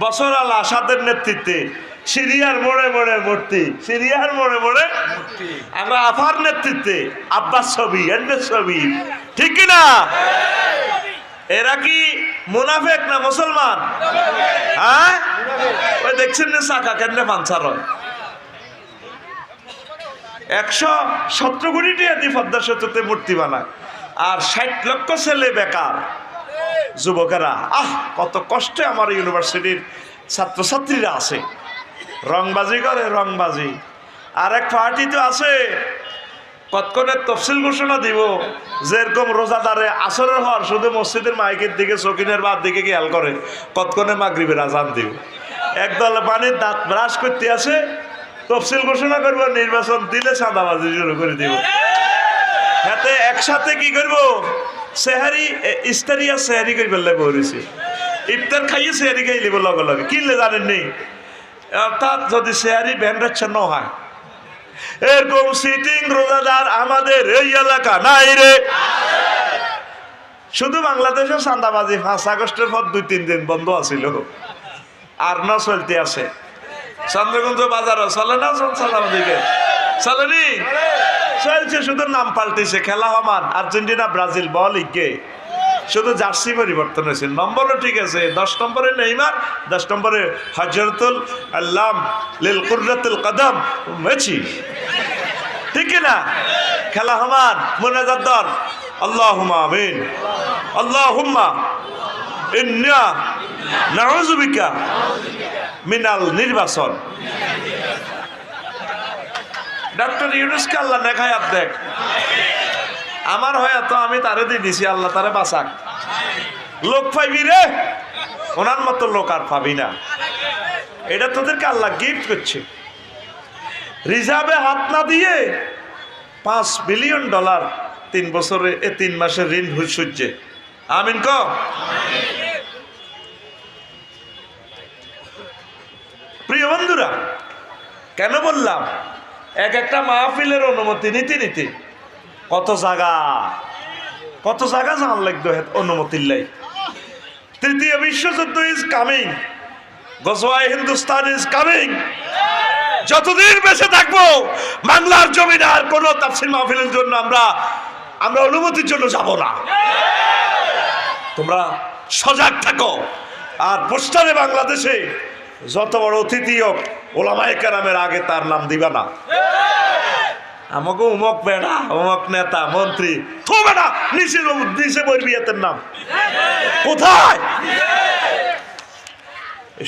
বছর আল আসাদের নেতৃত্বে সিরিয়ার মোড়ে মোড়ে মূর্তি সিরিয়ার মোড়ে মোড়ে আমরা আফার নেতৃত্বে আব্বাস ছবি এন্ডের ছবি ঠিক কি না? এরা কি মুনাফেক না মুসলমান? হ্যাঁ? ওই দেখছেন না চাকা কেন পাঞ্চার হয়? একশো সত্তর কোটি টাকা দিয়ে পদ্মা সেতুতে মূর্তি বানায় আর ষাট লক্ষ ছেলে বেকার। যুবকেরা, আহ, কত কষ্টে আমার ইউনিভার্সিটির ছাত্রছাত্রীরা আছে। রংবাজি করে, রংবাজি। আর এক পার্টি তো আছে কতক্ষণে তফসিল ঘোষণা দিব, যেরকম রোজাদারে আসরের হওয়ার শুধু মসজিদের মাইকের দিকে, চকিনের বাদ দিকে খেয়াল করে কতক্ষণে মাগরিবের আজান দিব। একদল পানির দাঁত ব্রাশ করতে আছে, তফসিল ঘোষণা করব, নির্বাচন দিলে চাঁদাবাজি শুরু করে দিব। হাতে একসাথে কি করব? সেহারি, এ- ইস্তারি আর সেহারি করে ফেললে বলেছি ইফতার খাইয়ে সেহারি খাই লিব লগে লগে। কিনলে জানেন নেই অর্থাৎ যদি সেহারি ব্যান্ডাচ্ছন্ন হয়। এরকম সিটিং রোজাদার আমাদের এই এলাকা নাই রে। শুধু বাংলাদেশে চান্দাবাজি পাঁচ আগস্টের পর দুই, তিন দিন বন্ধ আছিল। আর না চলতে আছে। চন্দ্রগঞ্জ বাজার চলে না চান্দাবাজিকে চলেনি চলছে শুধু নাম পাল্টেছে, খেলা হমান আর্জেন্টিনা, ব্রাজিল, বল ইগে শুধু জার্সি পরিবর্তন হয়েছে। নম্বরও ঠিক আছে। দশ নম্বরে নেইমার, দশ নম্বরে হজরতুল আল্লাম, লিল কুর্রাতুল কদম মেছি ঠিক না খেলা হমান মুনাজাত দর আল্লাহুম্মা আমিন। আল্লাহুম্মা ইন্না নাউযু বিকা মিনাল নির্বাচন। ডক্টর ইউনুসকে আল্লাহ আর দেখ আমার হয়ে তো আমি তারে দিয়ে দিছি, আল্লাহ তারে বাঁচাক। লোক পাইবি রে? ওনার মতো লোক আর পাবি না। এটা তোদেরকে আল্লাহ গিফট করছে। রিজার্ভে হাত না দিয়ে পাঁচ বিলিয়ন ডলার তিন বছরে, এ তিন মাসের ঋণ সূর্যে আমিন ক? প্রিয় বন্ধুরা, কেন বললাম? এক একটা মাহফিলের অনুমতি, নিতে নিতে। কত জায়গা কত জায়গা জান লাগতো অনুমতির লাই? তৃতীয় বিশ্বযুদ্ধ ইজ কামিং গজওয়াই হিন্দুস্তান ইজ কামিং যতদিন বেঁচে থাকব, বাংলার জমিন আর কোনো মাহফিলের জন্য আমরা আমরা অনুমতির জন্য যাব না। তোমরা সজাগ থাকো। আর পোস্টারে বাংলাদেশে যত বড় অতিথি হোক, ওলামায় কেরামের আগে তার নাম দিবা না। আমাকে উমক বেড়া, উমক নেতা, মন্ত্রী থবে না নিচে নিচে বলবি এতের নাম। কোথায়?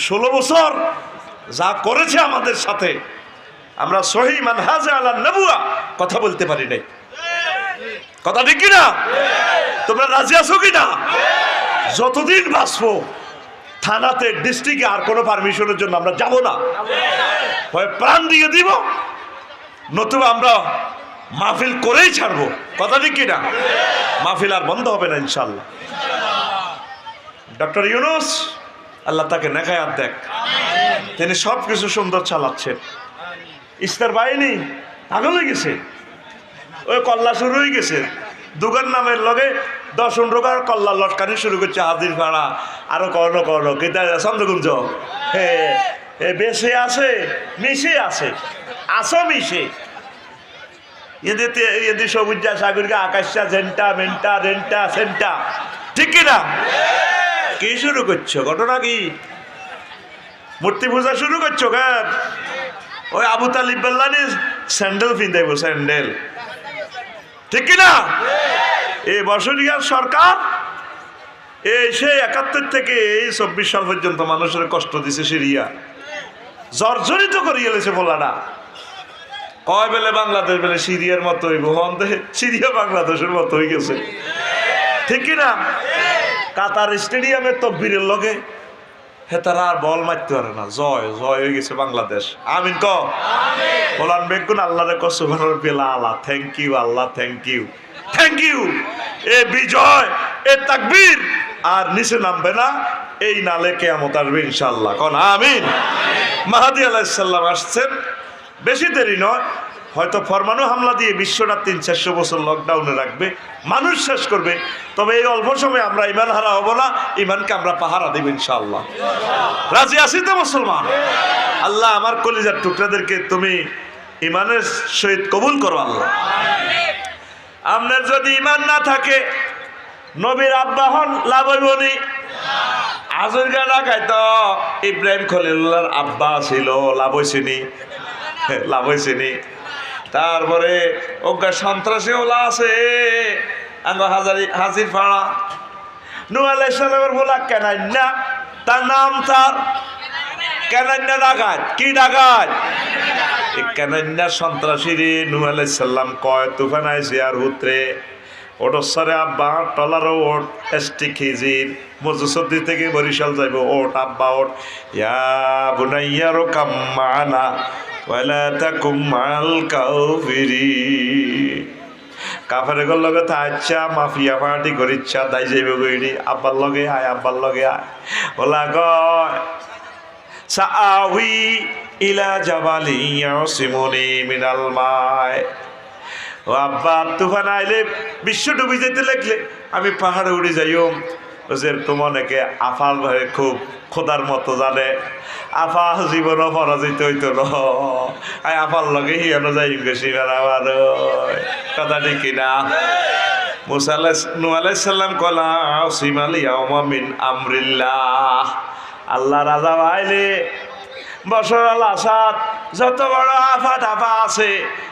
ষোলো বছর যা করেছে আমাদের সাথে, আমরা সহি মানহাজে আলা নবুয়া কথা বলতে পারি নাই। কথা ঠিক না তোমরা রাজি আছো কি না যতদিন বাঁচবো থানাতে ডিস্ট্রিক্টে আর কোনো পারমিশনের জন্য আমরা যাব না। হয় প্রাণ দিয়ে দিব, নতুবা আমরা মাহফিল করেই ছাড়বো। কথা ঠিক কিনা? মাহফিল আর বন্ধ হবে না ইনশাল্লাহ ডক্টর ইউনুস, আল্লাহ তাকে নেখায়াত দেখ। তিনি সব কিছু সুন্দর চালাচ্ছেন। ইস্তার বাহিনী আগল হয়ে গেছে। ওই কল্লা শুরু হয়ে গেছে। দুগান নামের লগে দশ রোগার কল্লা লটকানি শুরু করছে হাজির ভাড়া। আরও করো করো কেতা চন্দ্রগুঞ্জ। হে, এ বেশে আছে, মিশে আছে আসো মিশে। এদিকে এদি সবুজা সাগরকে আকাশা জেন্টা, মেন্টা, রেন্টা, সেন্টা। ঠিক কি না কি শুরু করছ? ঘটনা কি? মূর্তি পূজা শুরু করছ কেন? ওই আবু তালিব স্যান্ডেল পিন্ধাইব, স্যান্ডেল। ঠিক কি না এই বছরিয়ার সরকার এই সেই একাত্তর থেকে এই চব্বিশ সাল পর্যন্ত মানুষের কষ্ট দিছে সিরিয়া। জর্জরিত করে এলেছে বলাটা কয় বেলে বাংলাদেশ বেলে সিরিয়ার মতো হইব? হন্তে সিরিয়া বাংলাদেশের মতো হয়ে গেছে। ঠিক কি না কাতার স্টেডিয়ামের তকবীরের লগে। হে তারা আর বল মারতে পারে না। জয় জয় হয়ে গেছে বাংলাদেশ। আমিন ক? বলান বেগুন আল্লাহরে কসুবানোর পেলা আল্লাহ থ্যাংক ইউ আল্লাহ থ্যাংক ইউ থ্যাংক ইউ এ বিজয় এ তাকবীর! আর নিচে নামবে না। এই নালে কেয়ামত আসবে ইনশাল্লাহ কন আমিন। মাহাদি আলাইসাল্লাম আসছেন। বেশি দেরি নয় হয়তো ফরমানো হামলা দিয়ে বিশ্বটা তিন চারশো বছর লকডাউনে রাখবে। মানুষ শেষ করবে। তবে এই অল্প সময় আমরা ইমান হারা হব না ইমানকে আমরা পাহারা দেব ইনশাআল্লাহ। রাজি আছি তো মুসলমান? আল্লাহ আমার কলিজার টুকরাদেরকে তুমি ইমানের সহিত কবুল করো আল্লাহ। আপনার যদি ইমান না থাকে নবীর আব্বা হন লাভ হইবনি আজর গানা খাইতো ইব্রাহিম খলিল্লার আব্বা ছিল লাভ হয়েছিনি লাভ তারপরে ওগা সন্ত্রাসী ওলা আছে হাজারি হাজির ফাড়া নু আলাইসালামের বলা কেনাইন্না তার নাম তার কেনাইন্না ডাকাত। কি ডাকাত? এই কেনাইন্না সন্ত্রাসী রে নু আলাইসাল্লাম কয়, তুফান আইসি আর হুত্রে। ওটসরে আব্বা, টলারও ওট, এসটি খিজির মজুসদ্দি থেকে বরিশাল যাইব, ওট, আব্বা, ওট। ইয়া বুনাইয়ারো কাম্মানা, ওয়ালা তাকুম মাল কাউফিরি। কাফের লগে তা আচ্ছা মাফিয়া পার্টি করিচ্ছা, দাই যাইব গইডি আব্বার লগে আয়, আব্বার লগে আয়। ওলা গয় সাআউই ইলা জাবালি ইয়াসিমুনি মিনাল মায় ও আব্বা, তুফান আইলে বিশ্ব ডুবি যেতে লাগলে আমি পাহাড়ে উড়ে যাইও। যেরকম অনেকে আফাল ভাবে খুব খোদার মতো জানে। আফা জীবনও পরাজিত হইতো ন। আই আফাল লগে হিয়ানো যাই গেছি আমার কথা ঠিক না মুসা আলাহ নু আলাইসাল্লাম কলা সিমালি মিন আমরিল্লাহ। আল্লাহ রাজা ভাইলে, বছর আল আসাদ, যত বড় আফা টাফা আছে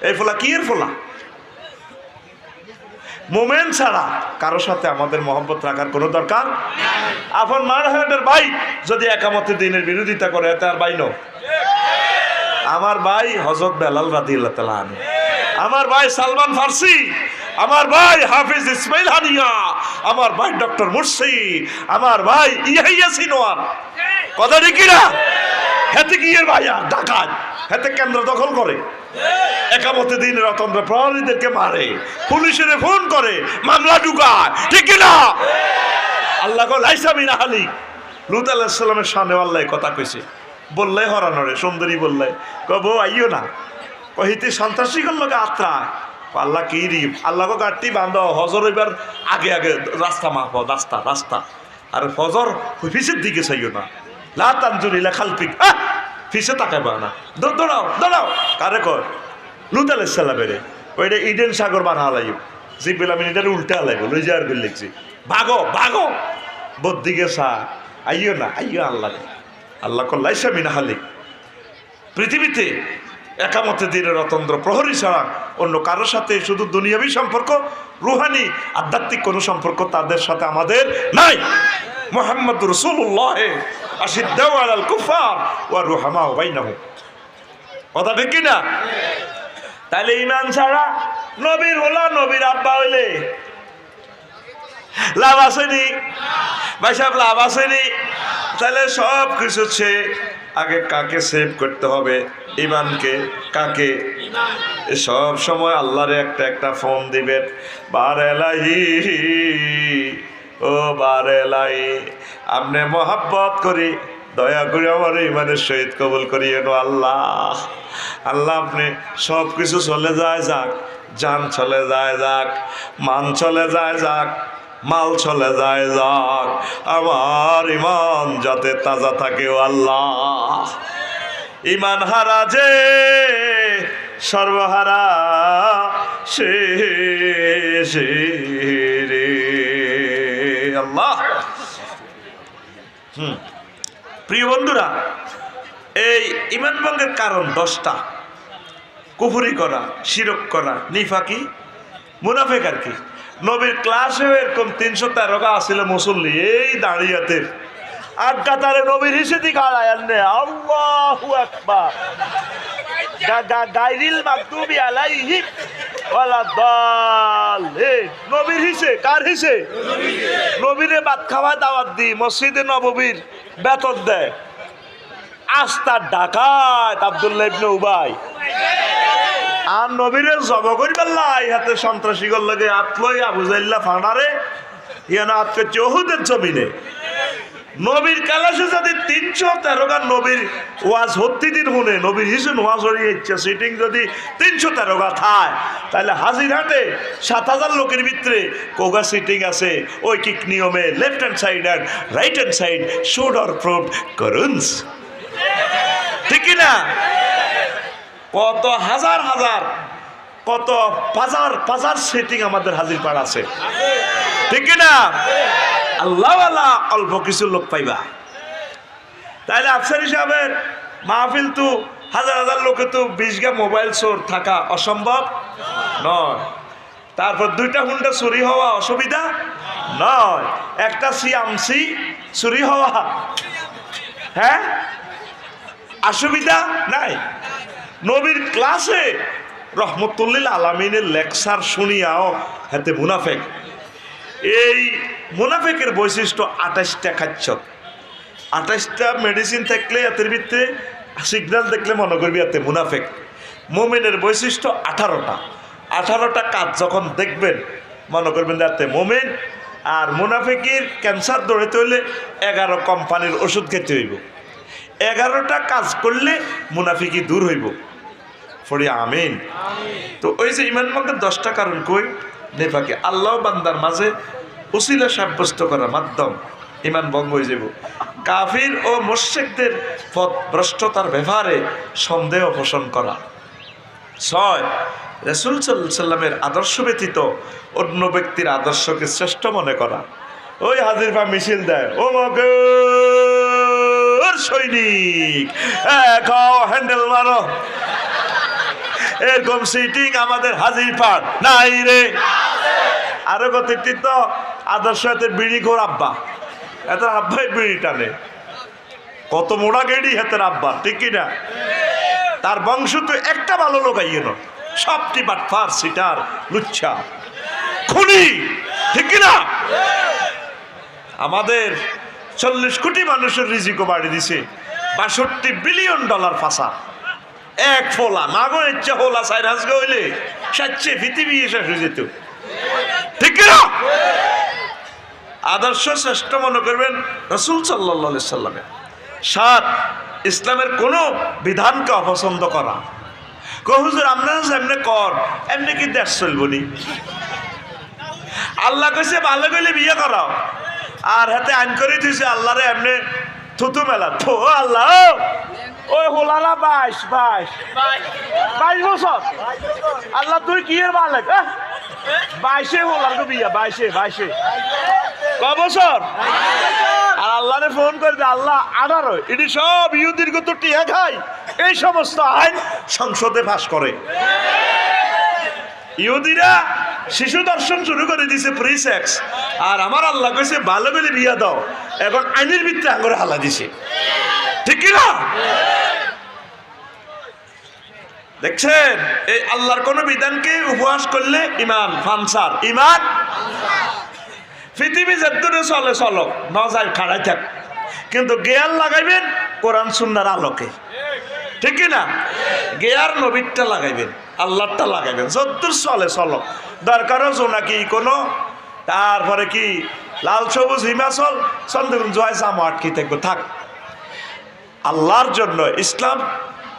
এই ফোলা কি এর ফোলা মোমেন ছাড়া কারোর সাথে আমাদের মহব্বত রাখার কোনো দরকার? আপন মানহাটের ভাই যদি একামতে দিনের বিরোধিতা করে, তার ভাই ন? আমার ভাই হজরত বেলাল রাদি আল্লাহ তালা আমার ভাই সালমান ফার্সি। আমার ভাই হাফিজ ইসমাইল হানিয়া। আমার ভাই ডক্টর মুর্শি। আমার ভাই ইয়াহিয়া সিনোয়ার কথা ঠিক না? হেতে কি এর ভাইয়া ডাকাত হেতে কেন্দ্র দখল করে। একামতে দিন রতন্দ্র প্রহরীদেরকে মারে, পুলিশের ফোন করে, মামলা ঢুকায়, ঠিক না? আল্লাহ কো লাইসা মিনা হালি লুত আলাহিসাল্লামের সামনে আল্লাহ কথা কইছে। বললে হরানরে সুন্দরী বললে। কব আইও না। কহিতে সন্ত্রাসী করল আত্রা আল্লাহ কি রি আল্লাহ গাড়টি বান্ধ হজর এবার আগে আগে রাস্তা মাপ রাস্তা রাস্তা। আর ফজর ফিসের দিকে চাইও না। লা তানজুরিলা খালপিক ফিসে তাকাইবা না। দৌ- দৌড়াও দৌড়াও। কারে কর লুত আলাইসাল্লামের ওইটা ইডেন সাগর বানা হালাইব জিবিল আমি এটার উল্টা হালাইব লই যাওয়ার বিল লিখছি। ভাগো ভাগো। বদিকে সা। আইও না আইও আল্লাহ আল্লাহ কল্লাইসা মিনা হালিক পৃথিবীতে একামতে দিনের রতন্দ্র প্রহরী ছাড়া অন্য কারোর সাথে শুধু দুনিয়াবী সম্পর্ক, রুহানি, আধ্যাত্মিক কোনো সম্পর্ক তাদের সাথে আমাদের নাই। মোহাম্মদ রসুল্লাহ আশিদ্দাও আলাল কুফার ওয়া রুহামা বাইনাহু। কথা ঠিক কি না তাহলে ইমান ছাড়া নবীর হলা, নবীর আব্বা হইলে লাভ আসেনি। ভাই সাহেব, লাভ আসেনি। তাহলে সব কিছু হচ্ছে আগে কাকে সেভ করতে হবে ইমানকে কাকে? সব সময় আল্লাহরে একটা একটা ফোন দিবেন। বারেলাহি ও বারেলাই আপনি মহাব্বত করি, দয়া করে আমার ইমানের শহীদ কবুল করিয়ে নো আল্লাহ। আল্লাহ আপনি সব কিছু চলে যায় যাক যান চলে যায় যাক, মান চলে যায় যাক, মাল চলে যায় যাক, আমার ইমান যাতে তাজা থাকে আল্লাহ। ইমান হারা যে, সর্বহারা সে রে আল্লাহ হুম প্রিয় বন্ধুরা, এই ইমান ভঙ্গের কারণ দশটা। কুফুরি করা, শিরক করা, নিফাকি, মুনাফেক আর কি। নবীর ক্লাসেও এরকম তিনশো তেরোটা আসছিল মুসল্লি, এই দাঁড়িয়াতে। আড্ডা তারে নবীর হিসেবে গাড়ায় আনলে আল্লাহু আকবার। গা- গা- গাইরিল মাকদুবি আলাইহিম। নবীর হিসে, কার হিসে? নবীরে ভাত খাওয়ায় দাওয়াত দি মসজিদে নববীর বেতন দেয়। আস্তার ডাকাত আব্দুল্লাহ ইবনে উবাই। আর নবীরে জব করিবার লাই হাতে সন্ত্রাসী গর লাগে আতলই আবু জাইল্লা ফানারে, ইয়ানা আতকে চৌহুদের জমিনে। নবীর কালাসে যদি তিনশো তেরো গান নবীর ওয়াজ হত্তি দিন শুনে নবীর হিসেন ওয়াজ হরিয়ে ইচ্ছে সিটিং যদি তিনশো তেরো গা থায়, তাহলে হাজিরহাটে সাত হাজার লোকের ভিতরে কোগা সিটিং আছে ঐকিক নিয়মে left hand side and right hand side should or prove করুনস ঠিক না? কত হাজার হাজার, কত পাজার পাজার সিটিং আমাদের হাজির পাড় আছে। ঠিক না? আল্লাহ আল্লাহ, অল্প কিছু লোক পাইবা। তাইলে আফসারি সাহেবের মাহফিল তো হাজার হাজার লোকে তো বিশ গা মোবাইল চোর থাকা অসম্ভব? নয়। তারপর দুইটা হুন্ডা চুরি হওয়া অসুবিধা? নয়। একটা সিয়ামসি চুরি হওয়া? হ্যাঁ? অসুবিধা নাই? নবীর ক্লাসে রহমতুল্লিল আলমিনের লেকচার শুনিয়াও হাতে মুনাফেক। এই মুনাফেকের বৈশিষ্ট্য আঠাশটা খাচ্ছ আঠাশটা মেডিসিন থাকলে এতের ভিতরে সিগনাল দেখলে মনে করবি এতে মুনাফেক। মোমেনের বৈশিষ্ট্য আঠারোটা। আঠারোটা কাজ যখন দেখবেন, মনে করবেন এতে মোমেন আর মুনাফেকির ক্যান্সার দৌড়াতে হলে এগারো কোম্পানির ওষুধ খেতে হইব। এগারোটা কাজ করলে মুনাফিকি দূর হইব। ফড়ি আমিন। তো ওই যে ইমান মধ্যে দশটা কারণ কই? নেফাকে আল্লাহ বান্দার মাঝে উসিলা সাব্যস্ত করার মাধ্যম ইমান ভঙ্গ হয়ে যাব কাফির ও মোশেকদের পথ ভ্রষ্টতার ব্যবহারে সন্দেহ পোষণ করা। ছয়, রসুল সাল্লামের আদর্শ ব্যতীত অন্য ব্যক্তির আদর্শকে শ্রেষ্ঠ মনে করা। ওই হাজির পা মিছিল দেয় ও সৈনিক হ্যান্ডেল মারো। এরকম সিটিং আমাদের হাজির পাট নাই রে। আরও গতিটি তো আদর্শ হাতের বিড়ি ঘোর আব্বা। এত আব্বাই বিড়ি টানে। কত মোড়া গেড়ি হাতের আব্বা, ঠিক কিনা? তার বংশ তো একটা ভালো লোক আইয়ে না সবটি বাটফার, সিটার, লুচ্ছা। খুনি, ঠিক কিনা? আমাদের চল্লিশ কোটি মানুষের রিজিকও বাড়ি দিছে। বাষট্টি বিলিয়ন ডলার ফাঁসা। এক ফোলা, মাগো ইচ্ছা হোলা সাইরাস গইলে সাচ্ছে পৃথিবী শেষ হয়ে যেত। ঠিক কিনা আদর্শ শ্রেষ্ঠ মনে করবেন রসুল সাল্লা সাল্লামের সাত, ইসলামের কোনো বিধানকে অপছন্দ করা। কহুজুর আপনারা এমনি কর, এমনি কি দেশ চলবনি আল্লাহ কইছে, ভালো গেলে বিয়ে করাও। আর হাতে আইন করে দিয়েছে আল্লাহরে এমনি থুতু মেলা থো, আল্লাহ। ওই হোলালা, বাইশ বাইশ। বাইশ বছর? আল্লাহ, তুই কি এর আহ? বাইশে হোলার তো বিয়া, বাইশে বাইশে। ক বছর? আর আল্লাহরে ফোন করে আল্লাহ আঠারো। এটি সব ইহুদির কত টিহা খাই। এই সমস্ত আইন সংসদে পাস করে। ইহুদিরা শিশু দর্শন শুরু করে দিছে প্রি সেক্স আর আমার আল্লাহ কইছে, ভালো করে বিয়া দাও। এখন আইনের ভিত্তি আঙুরে হালা দিছে। ঠিক কি না দেখছেন? এই আল্লাহর কোন বিধানকে উপহাস করলে ইমান, ফানসার। ইমান? পৃথিবী যেদূরে চলে, চলো। নজায় খাড়াই থাক। কিন্তু গেয়ার লাগাইবেন কোরআন, সুন্নার আলোকে। ঠিক না গেয়ার নবীরটা লাগাইবেন। আল্লাহরটা লাগাইবেন। যদ্দূর চলে চলো দরকারও জোনাকি কোনো? তারপরে কি? লাল সবুজ হিমাচল? চন্দ্রগুন জয় জামা আটকে থাকব থাক। আল্লাহর জন্য ইসলাম,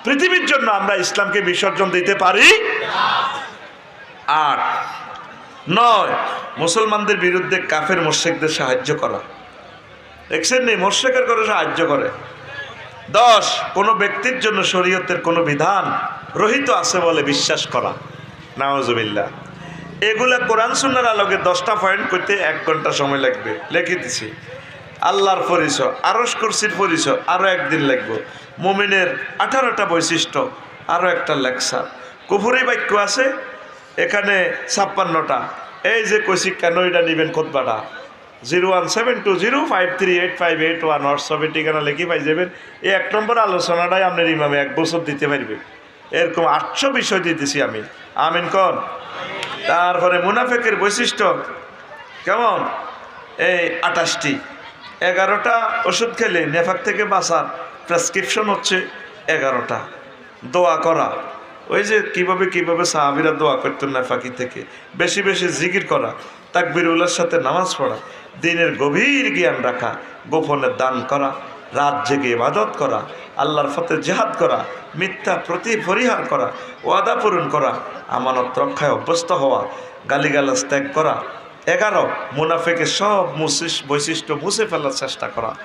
পৃথিবীর জন্য আমরা ইসলামকে বিসর্জন দিতে পারি? আট। নয়। মুসলমানদের বিরুদ্ধে কাফের মোর্শেকদের সাহায্য করা। দেখছেন নি? মোর্শেকের করে সাহায্য করে। দশ। কোনো ব্যক্তির জন্য শরীয়তের কোনো বিধান রহিত আছে বলে বিশ্বাস করা। নাওজবিল্লা এগুলা কোরআন সুন্নার আলোকে দশটা পয়েন্ট করতে এক ঘণ্টা সময় লাগবে। লিখে দিছি। আল্লাহর পরিচয় আরস কুরসির পরিচয় আরও একদিন লাগবে। মুমিনের আঠারোটা বৈশিষ্ট্য আরও একটা লেকচার। কুফুরি বাক্য আছে, এখানে ছাপ্পান্নটা। এই যে কৌশিক কেন এটা নেবেন খোদবাটা zero one seven two zero five three eight five eight one, হোয়াটসঅ্যাপে ঠিকানা লিখে পাই যাবেন। এই এক নম্বর আলোচনাটাই আপনার ইমামে এক বছর দিতে পারবে। এরকম আটশো বিষয় দিতেছি আমি। আমিন কন। তারপরে মুনাফেকের বৈশিষ্ট্য। কেমন? এই আটাশটি এগারোটা ওষুধ খেলে নেফাক থেকে বাঁচার প্রেসক্রিপশন হচ্ছে এগারোটা। দোয়া করা। ওই যে কীভাবে কীভাবে সাহাবিরা দোয়া করতেন নেফাকি থেকে। বেশি বেশি জিকির করা তাকবিরুল্লার সাথে নামাজ পড়া, দিনের গভীর জ্ঞান রাখা, গোপনে দান করা। রাত জেগে ইবাদত করা, আল্লাহর ফতে জেহাদ করা, মিথ্যা প্রতি পরিহার করা, ওয়াদা পূরণ করা, আমানত রক্ষায় অভ্যস্ত হওয়া, গালিগালাজ ত্যাগ করা, এগারো, মুনাফেকে সব বৈশিষ্ট্য মুছে ফেলার চেষ্টা করা।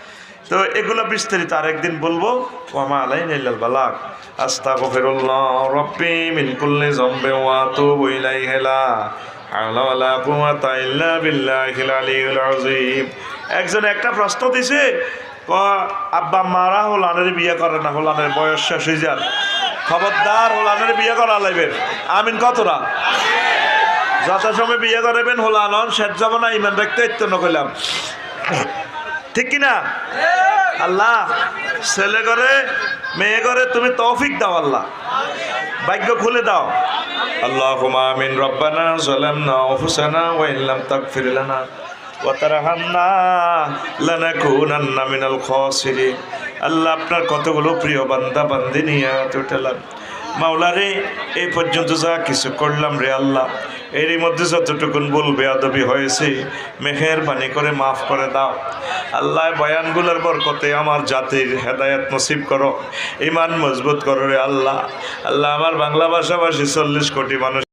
তো এগুলো বিস্তারিত আরেকদিন বলব। ওয়ামা বালাক একজন একটা প্রশ্ন দিছে ক আব্বা, মারা হোলানের বিয়ে করে না, হোলানের বয়স শেষ হয়ে যার খবরদার হোলানের বিয়ে করা লাগবে। আমিন কতটা? যথাসময় বিয়ে করবেন হোলানন, শেষ যাব না ইমান রাখতে ইত্যন্ন করলাম। ঠিক কিনা? আল্লাহ, ছেলে করে মেয়ে করে তুমি তৌফিক দাও আল্লাহ। ভাগ্য খুলে দাও। আল্লাহ আমিন, রব্বানা জালামনা আনফুসানা ওয়া ইল্লাম তাগফির লানা। আল্লাহ আপনার কতগুলো প্রিয় বান্দা, বান্দি নিয়ে মাওলারে, এই পর্যন্ত যা কিছু করলাম রে আল্লাহ, এরই মধ্যে যতটুকুন বলবে আদবি হয়েছে, মেহেরবানি করে মাফ করে দাও। আল্লাহ বয়ানগুলোর বরকতে আমার জাতির হেদায়ত নসিব করো ইমান মজবুত করো রে আল্লাহ। আল্লাহ, আমার বাংলা ভাষাভাষী চল্লিশ কোটি মানুষ